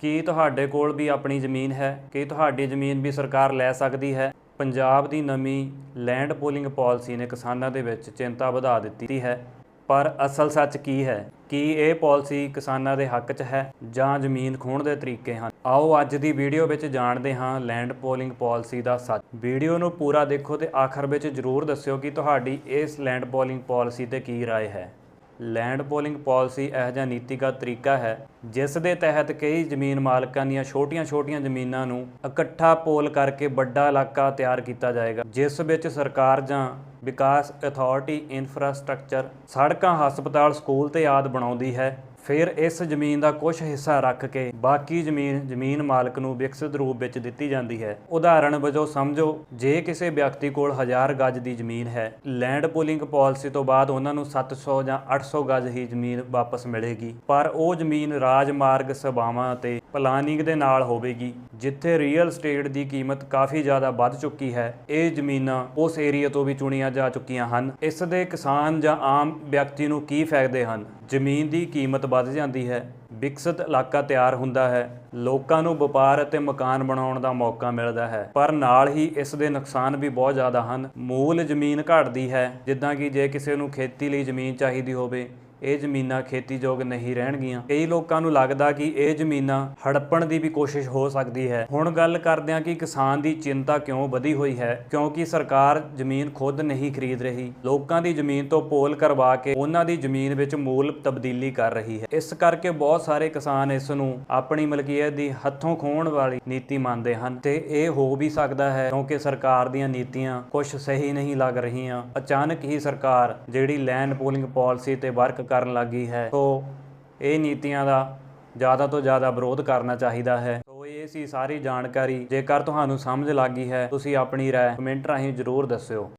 ਕੀ ਤੁਹਾਡੇ ਕੋਲ ਵੀ ਆਪਣੀ ਜ਼ਮੀਨ ਹੈ ਕੀ ਤੁਹਾਡੀ ਜ਼ਮੀਨ ਵੀ ਸਰਕਾਰ ਲੈ ਸਕਦੀ ਹੈ ਪੰਜਾਬ ਦੀ ਨਵੀਂ ਲੈਂਡ ਪੂਲਿੰਗ ਪਾਲਿਸੀ ਨੇ ਕਿਸਾਨਾਂ ਦੇ ਵਿੱਚ ਚਿੰਤਾ ਵਧਾ ਦਿੱਤੀ ਹੈ ਪਰ ਅਸਲ ਸੱਚ ਕੀ ਹੈ ਕੀ ਇਹ ਪਾਲਿਸੀ ਕਿਸਾਨਾਂ ਦੇ ਹੱਕ 'ਚ ਹੈ ਜਾਂ ਜ਼ਮੀਨ ਖੋਹਣ ਦੇ ਤਰੀਕੇ ਹਨ ਆਓ ਅੱਜ ਦੀ ਵੀਡੀਓ ਵਿੱਚ ਜਾਣਦੇ ਹਾਂ ਲੈਂਡ ਪੂਲਿੰਗ ਪਾਲਿਸੀ ਦਾ ਸੱਚ ਵੀਡੀਓ ਨੂੰ ਪੂਰਾ ਦੇਖੋ ਤੇ ਆਖਰ ਵਿੱਚ ਜ਼ਰੂਰ ਦੱਸਿਓ ਕਿ ਤੁਹਾਡੀ ਇਸ ਲੈਂਡ ਪੂਲਿੰਗ ਪਾਲਿਸੀ ਤੇ ਕੀ رائے ਹੈ ਲੈਂਡ ਪੋਲਿੰਗ ਪਾਲਿਸੀ ਇਹੋ ਜਿਹਾ ਨੀਤੀਗਤ ਤਰੀਕਾ ਹੈ, ਜਿਸ ਦੇ ਤਹਿਤ ਕਈ ਜ਼ਮੀਨ ਮਾਲਕਾਂ ਦੀਆਂ ਛੋਟੀਆਂ-ਛੋਟੀਆਂ ਜ਼ਮੀਨਾਂ ਨੂੰ ਇਕੱਠਾ ਪੋਲ ਕਰਕੇ ਵੱਡਾ ਇਲਾਕਾ ਤਿਆਰ ਕੀਤਾ ਜਾਏਗਾ, ਜਿਸ ਵਿੱਚ ਸਰਕਾਰ ਜਾਂ ਵਿਕਾਸ ਅਥਾਰਟੀ ਇਨਫਰਾਸਟ੍ਰਕਚਰ, ਸੜਕਾਂ, ਹਸਪਤਾਲ, ਸਕੂਲ ਤੇ ਆਦ ਬਣਾਉਂਦੀ ਹੈ। ਫਿਰ ਇਸ ਜ਼ਮੀਨ ਦਾ ਕੁਝ ਹਿੱਸਾ ਰੱਖ ਕੇ ਬਾਕੀ ਜ਼ਮੀਨ ਜ਼ਮੀਨ ਮਾਲਕ ਨੂੰ ਵਿਕਸਿਤ ਰੂਪ ਵਿੱਚ ਦਿੱਤੀ ਜਾਂਦੀ ਹੈ। ਉਦਾਹਰਣ ਵਜੋਂ ਸਮਝੋ, ਜੇ ਕਿਸੇ ਵਿਅਕਤੀ ਕੋਲ 1000 ਗਜ ਦੀ ਜ਼ਮੀਨ ਹੈ ਲੈਂਡ ਪੂਲਿੰਗ ਪਾਲਿਸੀ ਤੋਂ ਬਾਅਦ ਉਹਨਾਂ ਨੂੰ 700 ਜਾਂ 800 ਗਜ ਹੀ ਜ਼ਮੀਨ ਵਾਪਸ ਮਿਲੇਗੀ। ਪਰ ਉਹ ਜ਼ਮੀਨ ਰਾਜਮਾਰਗ ਸਭਾਵਾਂ ਅਤੇ ਪਲਾਨਿੰਗ ਦੇ ਨਾਲ ਹੋਵੇਗੀ, ਜਿੱਥੇ ਰੀਅਲ ਸਟੇਟ ਦੀ ਕੀਮਤ ਕਾਫੀ ਜ਼ਿਆਦਾ ਵੱਧ ਚੁੱਕੀ ਹੈ। ਇਹ ਜ਼ਮੀਨਾਂ ਉਸ ਏਰੀਆ ਤੋਂ ਵੀ ਚੁਣੀਆਂ ਜਾ ਚੁੱਕੀਆਂ ਹਨ। ਇਸ ਦੇ ਕਿਸਾਨ ਜਾਂ ਆਮ ਵਿਅਕਤੀ ਨੂੰ ਕੀ ਫਾਇਦੇ ਹਨ? ਜ਼ਮੀਨ ਦੀ ਕੀਮਤ ਵੱਧ ਜਾਂਦੀ ਹੈ, ਵਿਕਸਿਤ ਇਲਾਕਾ ਤਿਆਰ ਹੁੰਦਾ ਹੈ, ਲੋਕਾਂ ਨੂੰ ਵਪਾਰ ਅਤੇ ਮਕਾਨ ਬਣਾਉਣ ਦਾ ਮੌਕਾ ਮਿਲਦਾ ਹੈ। ਪਰ ਨਾਲ ਹੀ ਇਸ ਦੇ ਨੁਕਸਾਨ ਵੀ ਬਹੁਤ ਜ਼ਿਆਦਾ ਹਨ। ਮੂਲ ਜ਼ਮੀਨ ਘਟਦੀ ਹੈ, ਜਿੱਦਾਂ ਕਿ ਜੇ ਕਿਸੇ ਨੂੰ ਖੇਤੀ ਲਈ ਜ਼ਮੀਨ ਚਾਹੀਦੀ ਹੋਵੇ ਇਹ ਜ਼ਮੀਨਾਂ ਖੇਤੀਯੋਗ ਨਹੀਂ ਰਹਿਣਗੀਆਂ। ਕਈ ਲੋਕਾਂ ਨੂੰ ਲੱਗਦਾ ਕਿ ਇਹ ਜ਼ਮੀਨਾਂ ਹੜੱਪਣ ਦੀ ਵੀ ਕੋਸ਼ਿਸ਼ ਹੋ ਸਕਦੀ ਹੈ। ਹੁਣ ਗੱਲ ਕਰਦੇ ਹਾਂ ਕਿ ਕਿਸਾਨ ਦੀ ਚਿੰਤਾ ਕਿਉਂ ਵਧੀ ਹੋਈ ਹੈ, ਕਿਉਂਕਿ ਸਰਕਾਰ ਜ਼ਮੀਨ ਖੁਦ ਨਹੀਂ ਖਰੀਦ ਰਹੀ। ਲੋਕਾਂ ਦੀ ਜ਼ਮੀਨ ਤੋਂ ਪੋਲ ਕਰਵਾ ਕੇ ਉਹਨਾਂ ਦੀ ਜ਼ਮੀਨ ਵਿੱਚ ਮੂਲ ਤਬਦੀਲੀ ਕਰ ਰਹੀ ਹੈ। ਇਸ ਕਰਕੇ ਬਹੁਤ ਸਾਰੇ ਕਿਸਾਨ ਇਸ ਨੂੰ ਆਪਣੀ ਮਲਕੀਅਤ ਦੀ ਹੱਥੋਂ ਖੋਹਣ ਵਾਲੀ ਨੀਤੀ ਮੰਨਦੇ ਹਨ ਤੇ ਇਹ ਹੋ ਵੀ ਸਕਦਾ ਹੈ, ਕਿਉਂਕਿ ਸਰਕਾਰ ਦੀਆਂ ਨੀਤੀਆਂ ਕੁਝ ਸਹੀ ਨਹੀਂ ਲੱਗ ਰਹੀਆਂ। ਅਚਾਨਕ ਹੀ ਸਰਕਾਰ ਜਿਹੜੀ ਲੈਂਡ ਪੂਲਿੰਗ ਪਾਲਿਸੀ ਤੇ ਵਰਕ ਕਰਨ ਲੱਗੀ ਹੈ। ਸੋ ਇਹ ਨੀਤੀਆਂ ਦਾ ਜ਼ਿਆਦਾ ਤੋਂ ਜ਼ਿਆਦਾ ਵਿਰੋਧ ਕਰਨਾ ਚਾਹੀਦਾ ਹੈ। ਸੋ ਇਹ ਸੀ ਸਾਰੀ ਜਾਣਕਾਰੀ। ਜੇਕਰ ਤੁਹਾਨੂੰ ਸਮਝ ਲੱਗੀ ਹੈ, ਤੁਸੀਂ ਆਪਣੀ ਰਾਏ ਕਮੈਂਟ ਰਾਹੀਂ ਜ਼ਰੂਰ ਦੱਸਿਓ।